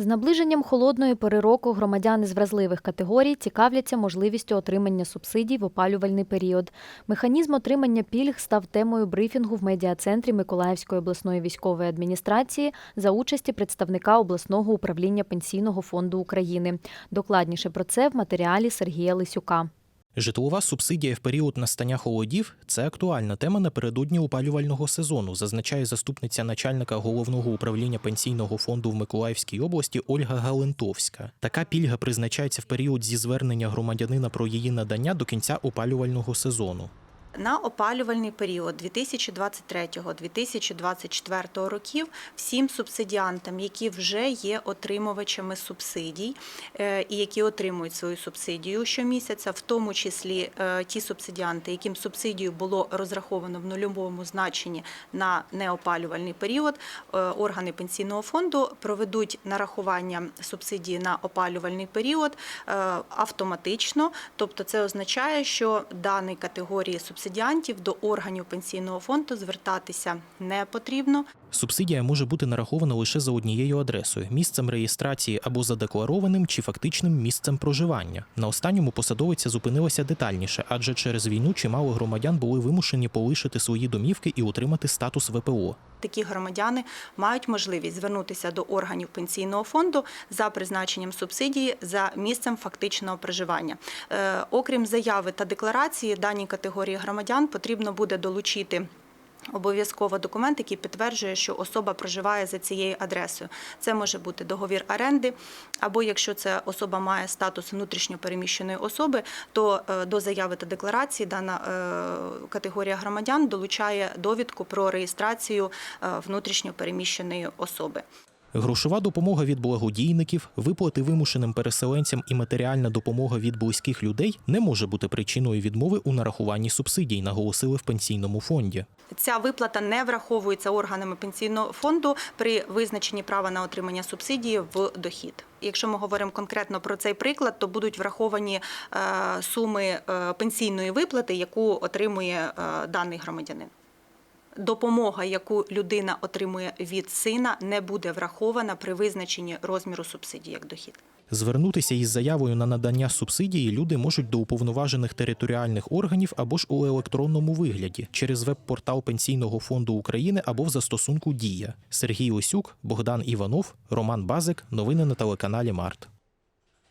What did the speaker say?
З наближенням холодної пори року громадяни з вразливих категорій цікавляться можливістю отримання субсидій в опалювальний період. Механізм отримання пільг став темою брифінгу в медіа-центрі Миколаївської обласної військової адміністрації за участі представника обласного управління Пенсійного фонду України. Докладніше про це в матеріалі Сергія Лисюка. Житлова субсидія в період настання холодів це актуальна тема напередодні опалювального сезону, зазначає заступниця начальника головного управління пенсійного фонду в Миколаївській області Ольга Галентовська. Така пільга призначається в період зі звернення громадянина про її надання до кінця опалювального сезону. На опалювальний період 2023-2024 років всім субсидіантам, які вже є отримувачами субсидій е, і які отримують свою субсидію щомісяця, в тому числі е, ті субсидіанти, яким субсидію було розраховано в нульовому значенні на неопалювальний період, е, органи пенсійного фонду проведуть нарахування субсидії на опалювальний період автоматично. Тобто, це означає, що даній категорії субсидіантів до органів пенсійного фонду звертатися не потрібно. Субсидія може бути нарахована лише за однією адресою місцем реєстрації або задекларованим чи фактичним місцем проживання. На останньому посадовиця зупинилася детальніше, адже через війну чимало громадян були вимушені полишити свої домівки і отримати статус ВПО. Такі громадяни мають можливість звернутися до органів пенсійного фонду за призначенням субсидії за місцем фактичного проживання. Е, Окрім заяви та декларації, даній категорії громадян потрібно буде долучити. Обов'язково документ, який підтверджує, що особа проживає за цією адресою. Це може бути договір оренди, або якщо ця особа має статус внутрішньопереміщеної особи, то е, до заяви та декларації дана е, категорія громадян долучає довідку про реєстрацію е, внутрішньопереміщеної особи. Грошова допомога від благодійників, виплати вимушеним переселенцям і матеріальна допомога від близьких людей не може бути причиною відмови у нарахуванні субсидій, наголосили в пенсійному фонді. Ця виплата не враховується органами пенсійного фонду при визначенні права на отримання субсидії в дохід. Якщо ми говоримо конкретно про цей приклад, то будуть враховані е, суми е, пенсійної виплати, яку отримує е, даний громадянин. Допомога, яку людина отримує від сина, не буде врахована при визначенні розміру субсидії як дохід. Звернутися із заявою на надання субсидії люди можуть до уповноважених територіальних органів або ж у електронному вигляді через веб-портал Пенсійного фонду України або в застосунку Дія. Сергій Осюк, Богдан Іванов, Роман Базик. Новини на телеканалі Март.